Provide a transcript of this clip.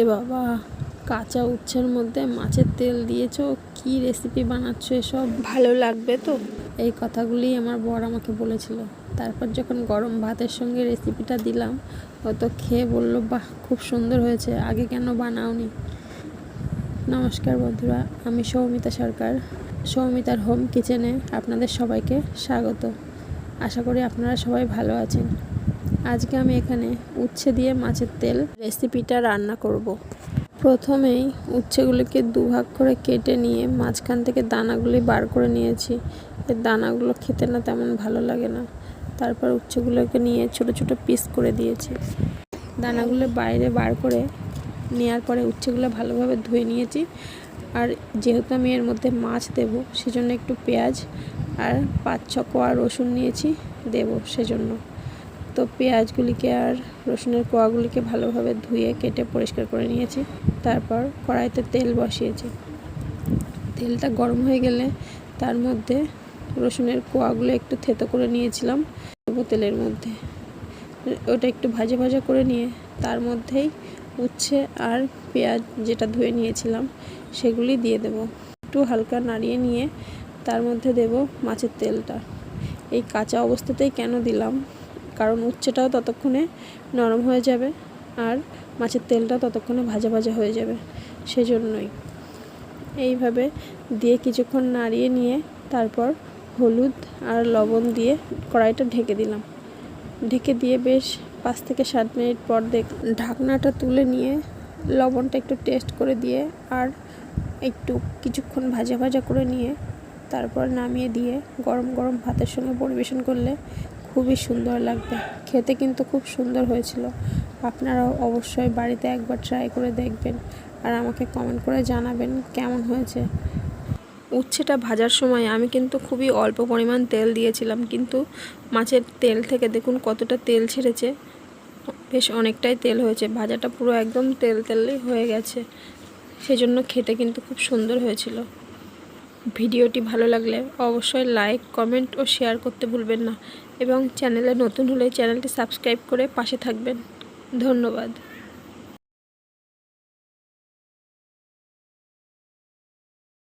এ বাবা কাঁচা উচ্ছের মধ্যে মাছের তেল দিয়েছ? কি রেসিপি বানাচ্ছো এসব? ভালো লাগবে তো। এই কথাগুলি আমার বর আমাকে বলেছিল। তারপর যখন গরম ভাতের সঙ্গে রেসিপিটা দিলাম ও তো খেয়ে বলল বাহ খুব সুন্দর হয়েছে আগে কেন বানাওনি? নমস্কার বন্ধুরা আমি সৌমিতা সরকার সৌমিতার হোম কিচেনে আপনাদের সবাইকে স্বাগত। আশা করি আপনারা সবাই ভালো আছেন। আজকে আমি এখানে উচ্ছে দিয়ে মাছের তেল রেসিপিটা রান্না করব। প্রথমেই উচ্ছেগুলিকে দুভাগ করে কেটে নিয়ে মাঝখান থেকে দানাগুলি বার করে নিয়েছি। এর দানাগুলো খেতে না তেমন ভালো লাগে না। তারপর উচ্ছেগুলোকে নিয়ে ছোট ছোট পিস করে দিয়েছি। দানাগুলো বাইরে বার করে নেওয়ার পরে উচ্ছেগুলো ভালোভাবে ধুয়ে নিয়েছি। আর যেহেতু আমি এর মধ্যে মাছ দেব, সেজন্য একটু পেঁয়াজ আর পাঁচ ছ কোয়া রসুন নিয়েছি দেব সেজন্য। তো পেঁয়াজগুলিকে আর রসুনের কোয়াগুলিকে ভালোভাবে ধুয়ে কেটে পরিষ্কার করে নিয়েছি। তারপর কড়াইতে তেল বসিয়েছি। তেলটা গরম হয়ে গেলে তার মধ্যে রসুনের কোয়াগুলো একটু থেতো করে নিয়েছিলাম তেলের মধ্যে। ওটা একটু ভাজা ভাজা করে নিয়ে তার মধ্যেই উচ্ছে আর পেঁয়াজ যেটা ধুয়ে নিয়েছিলাম সেগুলি দিয়ে দেব। একটু হালকা নাড়িয়ে নিয়ে তার মধ্যে দেব মাছের তেলটা। এই কাঁচা অবস্থাতেই কেন দিলাম? কারণ উচ্ছেটাও ততক্ষণে নরম হয়ে যাবে আর মাছের তেলটা ততক্ষণে ভাজা ভাজা হয়ে যাবে সেজন্যই। এইভাবে দিয়ে কিছুক্ষণ নাড়িয়ে নিয়ে তারপর হলুদ আর লবণ দিয়ে কড়াইটা ঢেকে দিলাম। ঢেকে দিয়ে বেশ পাঁচ থেকে সাত মিনিট পর দেখ, ঢাকনাটা তুলে নিয়ে লবণটা একটু টেস্ট করে দিয়ে আর একটু কিছুক্ষণ ভাজা ভাজা করে নিয়ে তারপর নামিয়ে দিয়ে গরম গরম ভাতের সঙ্গে পরিবেশন করলে খুবই সুন্দর লাগবে। খেতে কিন্তু খুব সুন্দর হয়েছিল। আপনারাও অবশ্যই বাড়িতে একবার ট্রাই করে দেখবেন আর আমাকে কমেন্ট করে জানাবেন কেমন হয়েছে। উচ্ছেটা ভাজার সময় আমি কিন্তু খুবই অল্প পরিমাণ তেল দিয়েছিলাম, কিন্তু মাছের তেল থেকে দেখুন কতটা তেল ছেড়েছে। বেশ অনেকটাই তেল হয়েছে, ভাজাটা পুরো একদম তেল তেলই হয়ে গেছে। সেজন্য খেতে কিন্তু খুব সুন্দর হয়েছিল। ভিডিওটি ভালো লাগলে অবশ্যই লাইক কমেন্ট ও শেয়ার করতে ভুলবেন না। এবং চ্যানেলে নতুন হলে চ্যানেলটি সাবস্ক্রাইব করে পাশে থাকবেন। ধন্যবাদ।